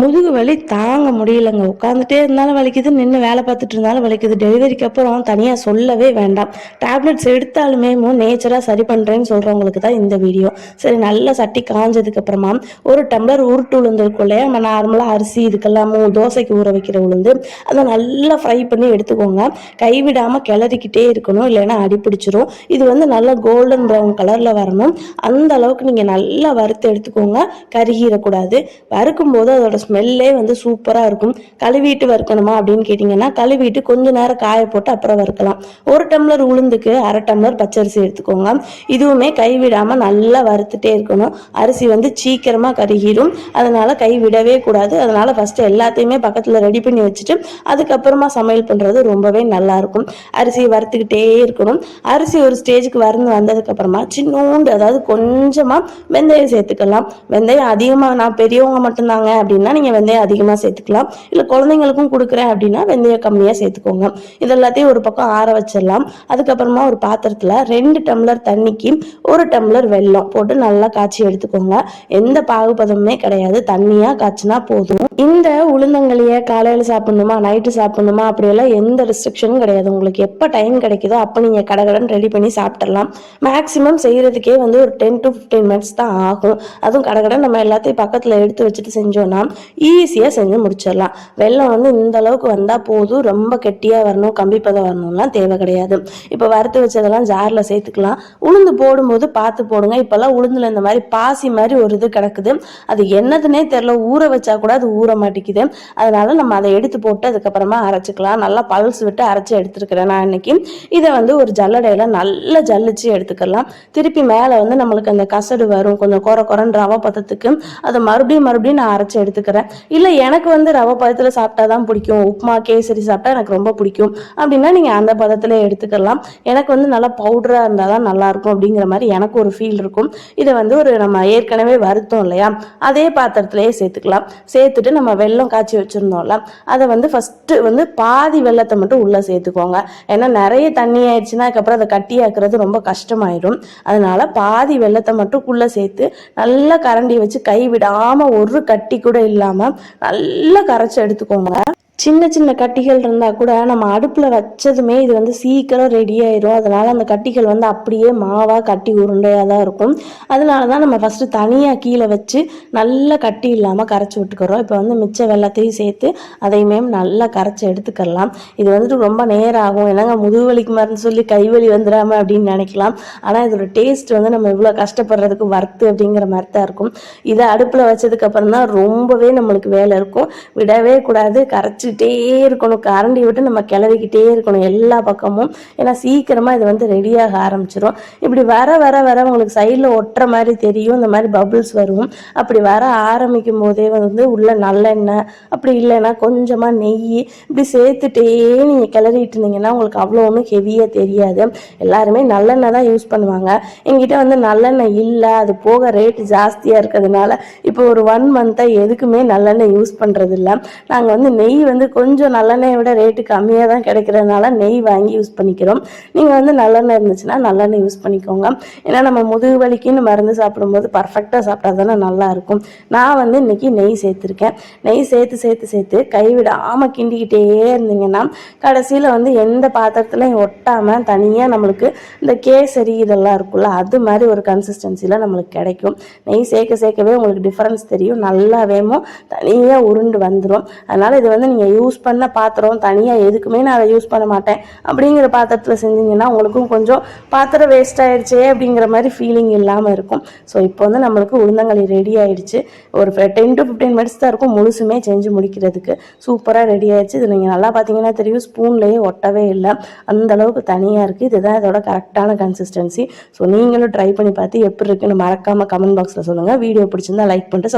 முதுகு வலி தாங்க முடியலங்க. உட்காந்துட்டே இருந்தாலும் வலிக்குது நின்று வேலை பார்த்துட்டு இருந்தாலும் வலிக்குது. டெலிவரிக்கு அப்புறம் தனியாக சொல்லவே வேண்டாம். டேப்லெட்ஸ் எடுத்தாலுமே நேச்சராக சரி பண்ணுறேன்னு சொல்கிறவங்களுக்கு தான் இந்த வீடியோ சரி நல்லா சட்டி காஞ்சதுக்கு அப்புறமா ஒரு டம்ளர் உருட்டு உளுந்து இருக்கும் இல்லையா? நம்ம நார்மலாக அரிசி இதுக்கெல்லாம் தோசைக்கு ஊற வைக்கிற உளுந்து. அதை நல்லா ஃப்ரை பண்ணி எடுத்துக்கோங்க. கைவிடாமல் கிளறிக்கிட்டே இருக்கணும். இல்லைன்னா அடிப்பிடிச்சிரும் இது வந்து நல்லா கோல்டன் ப்ரௌன் கலரில் வரணும். அந்த அளவுக்கு நீங்கள் நல்லா வறுத்து எடுத்துக்கோங்க. கருகிடக்கூடாது வறுக்கும் போது அதோட ஸ்மெல்லே வந்து சூப்பராக இருக்கும். கழுவிட்டு வறுக்கணுமா அப்படின்னு கேட்டிங்கன்னா கழுவிட்டு கொஞ்ச நேரம் காய போட்டு அப்புறம் வறுக்கலாம். ஒரு டம்ளர் உளுந்துக்கு அரை டம்ளர் பச்சரிசி எடுத்துக்கோங்க. இதுவுமே கைவிடாமல் நல்லா வறுத்துட்டே இருக்கணும். அரிசி வந்து சீக்கிரமாக கருகிடும் அதனால் கை விடவே கூடாது. அதனால் ஃபஸ்ட்டு எல்லாத்தையுமே பக்கத்தில் ரெடி பண்ணி வச்சுட்டு அதுக்கப்புறமா சமையல் பண்ணுறது ரொம்பவே நல்லாயிருக்கும் அரிசியை வறுத்துக்கிட்டே இருக்கணும். அரிசி ஒரு ஸ்டேஜுக்கு வறந்து வந்ததுக்கப்புறமா சின்னோண்டு அதாவது கொஞ்சமாக வெந்தயம் சேர்த்துக்கலாம். வெந்தயம் அதிகமாக நான் பெரியவங்க மட்டும்தாங்க அப்படின்னா நீங்கள் வெந்தயம் அதிகமாக சேர்த்துக்கலாம். இல்லை குழந்தைங்களுக்கும் கொடுக்குறேன் அப்படின்னா வெந்தயம் கம்மியாக சேர்த்துக்கோங்க. இது எல்லாத்தையும் ஒரு பக்கம் ஆற வச்சிடலாம். அதுக்கப்புறமா ஒரு பாத்திரத்தில் ரெண்டு டம்ளர் தண்ணிக்கு ஒரு டம்ளர் வெல்லம் போட்டு நல்லா காய்ச்சி எடுத்துக்கோங்க. எந்த பாகுபதமுமே கிடையாது. தண்ணியாக காய்ச்சினா போதும். இந்த உளுந்தங்களியை காலையில் சாப்பிடணுமா நைட்டு சாப்பிடணுமா அப்படியெல்லாம் எந்த ரெஸ்ட்ரிக்ஷனும் கிடையாது. உங்களுக்கு எப்போ டைம் கிடைக்குதோ அப்போ நீங்கள் கடகடன் ரெடி பண்ணி சாப்பிட்றலாம் மேக்ஸிமம் செய்கிறதுக்கே வந்து ஒரு டென் டு ஃபிஃப்டீன் மினிட்ஸ் தான் ஆகும். அதுவும் கடகடன் நம்ம எல்லாத்தையும் பக்கத்தில் எடுத்து வச்சுட்டு செஞ்சோன்னா ஈஸியாக செஞ்சு முடிச்சிடலாம். வெள்ளம் வந்து இந்த அளவுக்கு வந்தால் போதும். ரொம்ப கெட்டியாக வரணும் கம்பி பதம் வரணும்லாம் தேவை கிடையாது. இப்போ வறுத்து வச்சதெல்லாம் ஜாரில் சேர்த்துக்கலாம். உளுந்து போடும்போது பார்த்து போடுங்க. இப்போல்லாம் உளுந்துல இந்த மாதிரி பாசி மாதிரி ஒரு இது கிடக்குது. அது என்னதுன்னே தெரில ஊற வச்சா கூட அது ஊற மாட்டேங்குது. அதனால நம்ம அதை எடுத்து போட்டு அதுக்கப்புறமா அரைச்சிக்கலாம். நல்லா பல்ஸ் விட்டு அரைச்சி எடுத்துருக்கிறேன் நான் இன்னைக்கு. இதை வந்து ஒரு ஜல்லடையில நல்லா ஜல்லிச்சு எடுத்துக்கலாம். திருப்பி மேலே வந்து நம்மளுக்கு அந்த கசடு வரும். கொஞ்சம் குறை குறைன்னு ரவை பதத்துக்கு. அதை மறுபடியும் மறுபடியும் நான் அரைச்சி எடுத்துக்கிறேன். இல்லை எனக்கு வந்து ரவை பதத்தில் சாப்பிட்டா தான் பிடிக்கும். உப்புமா கேசரி சாப்பிட்டா எனக்கு ரொம்ப பிடிக்கும். அப்படின்னா நீங்கள் அந்த பதத்தில் எடுத்துக்கலாம். எனக்கு வந்து நல்லா பவுடராக இருந்தால் தான் நல்லாயிருக்கும் அப்படிங்கிற மாதிரி எனக்கு ஒரு ஃபீல் இருக்கும். இதை வந்து ஒரு நம்ம ஏற்கனவே வருத்தோம் இல்லையா? அதே பாத்திரத்திலேயே சேர்த்துக்கலாம். சேர்த்துட்டு நம்ம வெல்லம் காய்ச்சி வச்சுருந்தோம்ல அதை வந்து ஃபஸ்ட்டு வந்து பாதி வெள்ளத்தை மட்டும் உள்ளே சேர்த்துக்கோங்க. ஏன்னா நிறைய தண்ணி ஆயிடுச்சுன்னா அதுக்கப்புறம் அதை கட்டியாக்குறது ரொம்ப கஷ்டமாயிடும். அதனால பாதி வெள்ளத்தை மட்டும் உள்ளே சேர்த்து நல்லா கரண்டி வச்சு கை விடாமல் ஒரு கட்டி கூட இல்லை இல்லாமல் நல்லா கரைச்சி எடுத்துக்கோங்க. சின்ன சின்ன கட்டிகள் இருந்தால் கூட நம்ம அடுப்பில் வச்சதுமே இது வந்து சீக்கிரம் ரெடி ஆயிரும். அதனால அந்த கட்டிகள் வந்து அப்படியே மாவாக கட்டி உருண்டையாக தான் இருக்கும். அதனால தான் நம்ம ஃபஸ்ட்டு தனியாக கீழே வச்சு நல்லா கட்டி இல்லாமல் கரைச்சி விட்டுக்கிறோம். இப்போ வந்து மிச்ச வெள்ளத்தையும் சேர்த்து அதையுமே நல்லா கரைச்சி எடுத்துக்கலாம். இது வந்துட்டு ரொம்ப நேரம் ஆகும். என்னங்க முதுகுவலிக்கு மருந்து சொல்லி கைவலி வந்துடாம அப்படின்னு நினைக்கலாம். ஆனால் இதோட டேஸ்ட் வந்து நம்ம இவ்வளோ கஷ்டப்படுறதுக்கு வறுத்து அப்படிங்கிற மாதிரி தான் இருக்கும். இதை அடுப்பில் வச்சதுக்கப்புறம் தான் ரொம்பவே நம்மளுக்கு வேலை இருக்கும். விடவே கூடாது. கரைச்சி வச்சுக்கிட்டே இருக்கணும். கரண்டி விட்டு நம்ம கிளறிக்கிட்டே இருக்கணும் எல்லா பக்கமும். ஏன்னா சீக்கிரமாக இது வந்து ரெடியாக ஆரம்பிச்சிடும் இப்படி வர வர வர உங்களுக்கு சைடில் ஒட்டுற மாதிரி தெரியும். இந்த மாதிரி பபுள்ஸ் வரும். அப்படி வர ஆரம்பிக்கும் போதே வந்து உள்ள நல்லெண்ணெய் அப்படி இல்லைன்னா கொஞ்சமாக நெய் இப்படி சேர்த்துட்டே நீங்கள் கிளறிட்டு இருந்தீங்கன்னா உங்களுக்கு அவ்வளோ ஒன்றும் ஹெவியாக தெரியாது. எல்லாருமே நல்லெண்ணெய் தான் யூஸ் பண்ணுவாங்க. எங்கிட்ட வந்து நல்லெண்ணெய் இல்லை அது போக ரேட்டு ஜாஸ்தியாக இருக்கிறதுனால இப்போ ஒரு ஒன் மந்த்தாக எதுக்குமே நல்லெண்ணெய் யூஸ் பண்ணுறதில்ல நாங்கள் வந்து நெய் வந்து வந்து கொஞ்சம் நல்லெண்ணெயை விட ரேட்டு கம்மியாக தான் கிடைக்கிறதுனால நெய் வாங்கி யூஸ் பண்ணிக்கிறோம். நீங்கள் வந்து நல்லெண்ணெய் இருந்துச்சுன்னா நல்லெண்ணெய் யூஸ் பண்ணிக்கோங்க. ஏன்னா நம்ம முதுகு வலிக்குன்னு மருந்து சாப்பிடும்போது பர்ஃபெக்டாக சாப்பிட்டா தானே நல்லாயிருக்கும் நான் வந்து இன்னைக்கு நெய் சேர்த்துருக்கேன். நெய் சேர்த்து சேர்த்து சேர்த்து கைவிடாமல் கிண்டிக்கிட்டே இருந்தீங்கன்னா கடைசியில் வந்து எந்த பாத்திரத்துலையும் ஒட்டாமல் தனியாக நம்மளுக்கு இந்த கேசரி இதெல்லாம் இருக்குல்ல அது மாதிரி ஒரு கன்சிஸ்டன்சியில் நம்மளுக்கு கிடைக்கும். நெய் சேர்க்க சேர்க்கவே உங்களுக்கு டிஃப்ரென்ஸ் தெரியும். நல்லாவேமோ தனியாக உருண்டு வந்துடும் அதனால் இது வந்து நீங்கள் யூஸ் பண்ண பாத்திரம் தனியாக எதுக்குமே நான் அதை யூஸ் பண்ண மாட்டேன். அப்படிங்கிற பாத்திரத்தில் செஞ்சீங்கன்னா உங்களுக்கும் கொஞ்சம் பாத்திரம் வேஸ்ட் ஆகிடுச்சே அப்படிங்கிற மாதிரி ஃபீலிங் இல்லாமல் இருக்கும். ஸோ இப்போ வந்து நம்மளுக்கு உளுந்தங்களி ரெடி ஆகிடுச்சு ஒரு டென் டு ஃபிஃப்டீன் மினிட்ஸ் தான் இருக்கும் முழுசுமே செஞ்சு முடிக்கிறதுக்கு. சூப்பராக ரெடி ஆகிடுச்சு இது நீங்கள் நல்லா பார்த்தீங்கன்னா தெரியும் ஸ்பூன்லேயே ஒட்டவே இல்லை. அந்த அளவுக்கு தனியாக இருக்குது இதுதான் இதோட கரெக்டான கன்சிஸ்டன்சி ஸோ நீங்களும் ட்ரை பண்ணி பார்த்து எப்படி இருக்குன்னு மறக்காமல் கமெண்ட் பாக்ஸில் சொல்லுங்கள் வீடியோ பிடிச்சிருந்தா லைக் பண்ணிட்டு